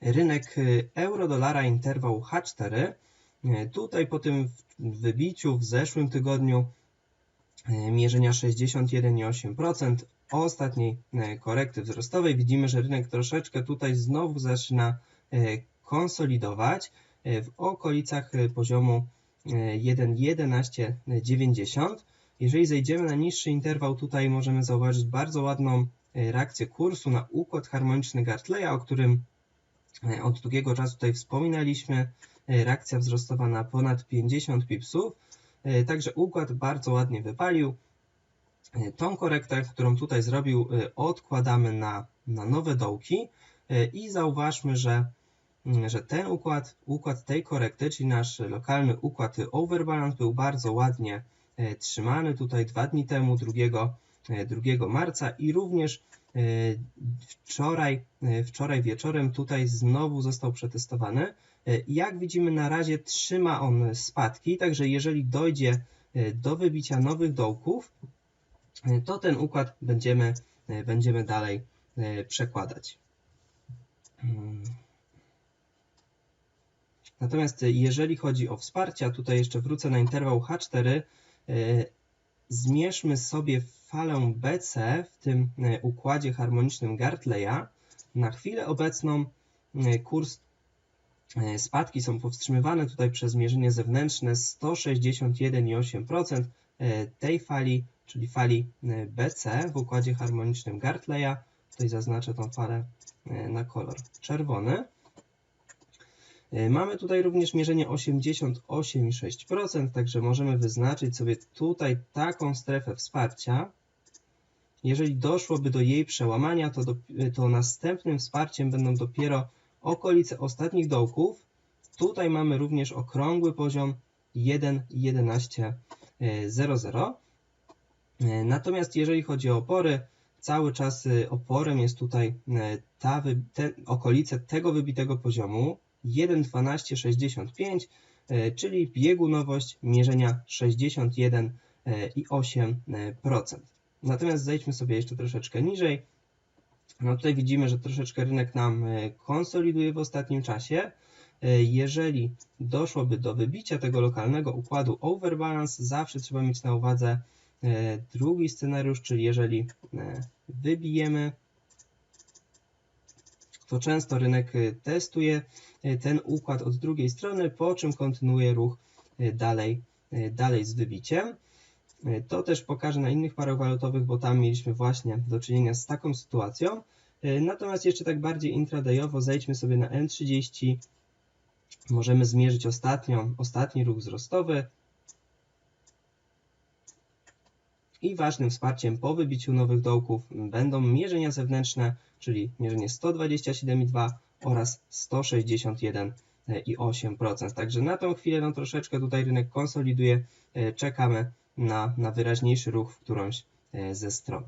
rynek y, euro-dolara interwał H4. Y, tutaj po tym wybiciu w zeszłym tygodniu y, mierzenia 61,8% ostatniej korekty wzrostowej widzimy, że rynek troszeczkę tutaj znowu zaczyna konsolidować w okolicach poziomu 1,1190. Jeżeli zejdziemy na niższy interwał, tutaj możemy zauważyć bardzo ładną reakcję kursu na układ harmoniczny Gartleya, o którym od długiego czasu tutaj wspominaliśmy. E, reakcja wzrostowa na ponad 50 pipsów. E, także układ bardzo ładnie wypalił. Tą korektę, którą tutaj zrobił, odkładamy na, na nowe dołki i zauważmy, że, mm, że ten układ, układ tej korekty, czyli nasz lokalny układ overbalance był bardzo ładnie trzymany tutaj dwa dni temu, 2, 2 marca i również E, wczoraj, e, wczoraj wieczorem tutaj znowu został przetestowany. E, jak widzimy na razie trzyma on spadki, także jeżeli dojdzie do wybicia nowych dołków, to ten układ będziemy, będziemy dalej przekładać. Hmm. Natomiast jeżeli chodzi o wsparcia, tutaj jeszcze wrócę na interwał H4, zmierzmy sobie falę BC w tym e, układzie harmonicznym Gartleya. Na chwilę obecną e, kurs e, spadki są powstrzymywane tutaj przez mierzenie zewnętrzne 161,8% tej fali, czyli fali BC w układzie harmonicznym Gartleya. Tutaj zaznaczę tą falę na kolor czerwony. Mamy tutaj również mierzenie 88,6%, także możemy wyznaczyć sobie tutaj taką strefę wsparcia. Jeżeli doszłoby do jej przełamania, to, do, to następnym wsparciem będą dopiero okolice ostatnich dołków. Tutaj mamy również okrągły poziom 1,1100. Natomiast jeżeli chodzi o opory, cały czas oporem jest tutaj ta, te, okolice tego wybitego poziomu 1,1265, y, czyli biegunowość mierzenia 61,8%. Natomiast zejdźmy sobie jeszcze troszeczkę niżej. No tutaj widzimy, że troszeczkę rynek nam e, konsoliduje w ostatnim czasie. E, jeżeli doszłoby do wybicia tego lokalnego układu overbalance, zawsze trzeba mieć na uwadze e, drugi scenariusz, czyli jeżeli wybijemy, to często rynek testuje ten układ od drugiej strony, po czym kontynuuje ruch dalej, dalej z wybiciem. To też pokażę na innych parach walutowych, bo tam mieliśmy właśnie do czynienia z taką sytuacją. Natomiast jeszcze tak bardziej intradayowo zejdźmy sobie na M30. Możemy zmierzyć ostatnią, ostatni ruch wzrostowy. I ważnym wsparciem po wybiciu nowych dołków będą mierzenia zewnętrzne, czyli mierzenie 127,2 oraz 161,8%. Także na tą chwilę no, troszeczkę tutaj rynek konsoliduje, e, czekamy na, na wyraźniejszy ruch w którąś e, ze stron.